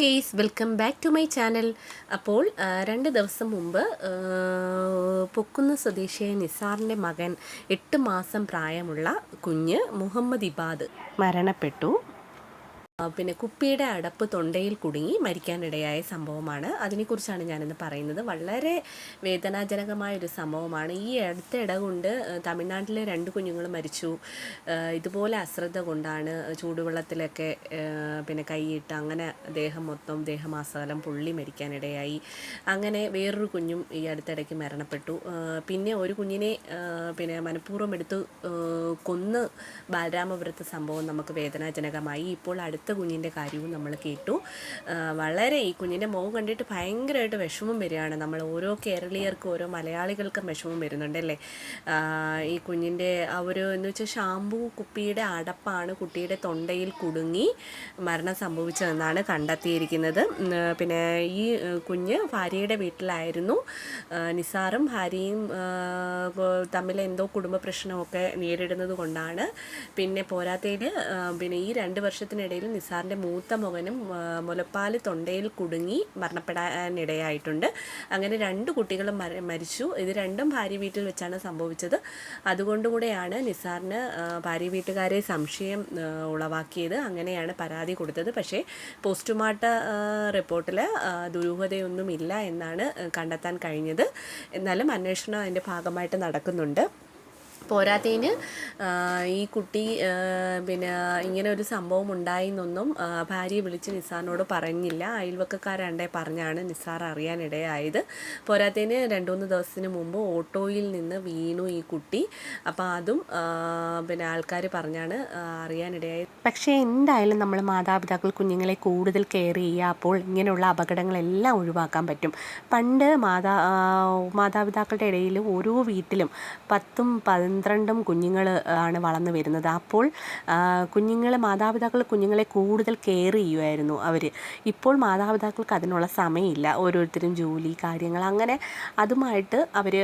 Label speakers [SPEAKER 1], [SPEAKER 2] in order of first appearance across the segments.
[SPEAKER 1] Guys welcome back to my channel അപ്പോൾ രണ്ട് ദിവസം മുമ്പ് പൊക്കുന്ന സ്വദേശിയായ നിസാറിന്റെ മകൻ എട്ട് മാസം പ്രായമുള്ള കുഞ്ഞ് മുഹമ്മദ് ഇബാദ് മരണപ്പെട്ടു. പിന്നെ കുപ്പിയുടെ അടപ്പ് തൊണ്ടയിൽ കുടുങ്ങി മരിക്കാനിടയായ സംഭവമാണ്. അതിനെക്കുറിച്ചാണ് ഞാനിന്ന് പറയുന്നത്. വളരെ വേദനാജനകമായ ഒരു സംഭവമാണ്. ഈ അടുത്ത ഇട കൊണ്ട് തമിഴ്നാട്ടിലെ രണ്ട് കുഞ്ഞുങ്ങൾ മരിച്ചു. ഇതുപോലെ അശ്രദ്ധ കൊണ്ടാണ് ചൂടുവെള്ളത്തിലൊക്കെ പിന്നെ കൈയിട്ട് അങ്ങനെ ദേഹം മൊത്തം ദേഹമാസകലം പുള്ളി മരിക്കാനിടയായി. അങ്ങനെ വേറൊരു കുഞ്ഞും ഈ അടുത്തിടയ്ക്ക് മരണപ്പെട്ടു. പിന്നെ ഒരു കുഞ്ഞിനെ പിന്നെ മനഃപൂർവം എടുത്ത് കൊന്ന് ബാലരാമപുരത്തെ സംഭവം നമുക്ക് വേദനാജനകമായി. ഇപ്പോൾ അടുത്ത കുഞ്ഞിന്റെ കാര്യവും നമ്മൾ കേട്ടു. വളരെ ഈ കുഞ്ഞിന്റെ മുഖം കണ്ടിട്ട് ഭയങ്കരമായിട്ട് വിഷമം വരികയാണ്. നമ്മൾ ഓരോ കേരളീയർക്കും ഓരോ മലയാളികൾക്കും വിഷമം വരുന്നുണ്ടല്ലേ ഈ കുഞ്ഞിന്റെ ആ ഒരു എന്ന് വെച്ചാൽ ഷാമ്പു കുപ്പിയുടെ അടപ്പാണ് കുട്ടിയുടെ തൊണ്ടയിൽ കുടുങ്ങി മരണം സംഭവിച്ചതെന്നാണ് കണ്ടെത്തിയിരിക്കുന്നത്. പിന്നെ ഈ കുഞ്ഞ് ഭാര്യയുടെ വീട്ടിലായിരുന്നു. നിസാറും ഭാര്യയും തമ്മിൽ എന്തോ കുടുംബ പ്രശ്നമൊക്കെ നേരിടുന്നത് കൊണ്ടാണ്. പിന്നെ പോരാത്തതിൽ പിന്നെ ഈ രണ്ട് വർഷത്തിനിടയിൽ നിസാറിന്റെ മൂത്ത മകനും മുലപ്പാൽ തൊണ്ടയിൽ കുടുങ്ങി മരണപ്പെടാനിടയായിട്ടുണ്ട്. അങ്ങനെ രണ്ട് കുട്ടികളും മരിച്ചു. ഇത് രണ്ടും ഭാര്യ വീട്ടിൽ വെച്ചാണ് സംഭവിച്ചത്. അതുകൊണ്ടുകൂടെയാണ് നിസാറിന് ഭാര്യ വീട്ടുകാരെ സംശയം ഉളവാക്കിയത്. അങ്ങനെയാണ് പരാതി കൊടുത്തത്. പക്ഷേ പോസ്റ്റ്മോർട്ട റിപ്പോർട്ടിൽ ദുരൂഹതയൊന്നുമില്ല എന്നാണ് കണ്ടെത്താൻ കഴിഞ്ഞത്. എന്നാലും അന്വേഷണം അതിന്റെ ഭാഗമായിട്ട് നടക്കുന്നുണ്ട്. പോരാത്തതിന് ഈ കുട്ടി പിന്നെ ഇങ്ങനെ ഒരു സംഭവം ഉണ്ടായിന്നൊന്നും ഭാര്യ വിളിച്ച് നിസാറിനോട് പറഞ്ഞില്ല. അയൽവക്കക്കാരാണ്ടേ പറഞ്ഞാണ് നിസാർ അറിയാനിടയായത്. പോരാത്തതിന് രണ്ട് മൂന്ന് ദിവസത്തിന് മുമ്പ് ഓട്ടോയിൽ നിന്ന് വീണു ഈ കുട്ടി. അപ്പോൾ അതും പിന്നെ ആൾക്കാർ പറഞ്ഞാണ് അറിയാനിടയായത്. പക്ഷേ എന്തായാലും നമ്മൾ മാതാപിതാക്കൾ കുഞ്ഞുങ്ങളെ കൂടുതൽ കെയർ ചെയ്യുക അപ്പോൾ ഇങ്ങനെയുള്ള അപകടങ്ങളെല്ലാം ഒഴിവാക്കാൻ പറ്റും. പണ്ട് മാതാ മാതാപിതാക്കളുടെ ഇടയിൽ ഓരോ വീട്ടിലും പത്തും പന്ത്രണ്ടും കുഞ്ഞുങ്ങൾ ആണ് വളർന്നു വരുന്നത്. അപ്പോൾ കുഞ്ഞുങ്ങൾ മാതാപിതാക്കൾ കുഞ്ഞുങ്ങളെ കൂടുതൽ കെയർ ചെയ്യുമായിരുന്നു അവർ ഇപ്പോൾ മാതാപിതാക്കൾക്ക് അതിനുള്ള സമയമില്ല. ഓരോരുത്തരും ജോലി കാര്യങ്ങൾ അങ്ങനെ അതുമായിട്ട് അവർ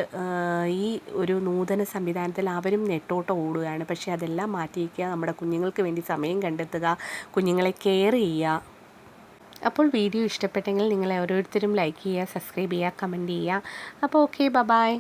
[SPEAKER 1] ഈ ഒരു നൂതന സംവിധാനത്തിൽ അവരും നെട്ടോട്ട് ഓടുകയാണ്. പക്ഷേ അതെല്ലാം മാറ്റിയിരിക്കുക നമ്മുടെ കുഞ്ഞുങ്ങൾക്ക് വേണ്ടി സമയം കണ്ടെത്തുക കുഞ്ഞുങ്ങളെ കെയർ ചെയ്യുക. അപ്പോൾ വീഡിയോ ഇഷ്ടപ്പെട്ടെങ്കിൽ നിങ്ങൾ ഓരോരുത്തരും ലൈക്ക് ചെയ്യുക സബ്സ്ക്രൈബ് ചെയ്യുക കമന്റ് ചെയ്യുക. അപ്പോൾ ഓക്കെ ബ ബായ്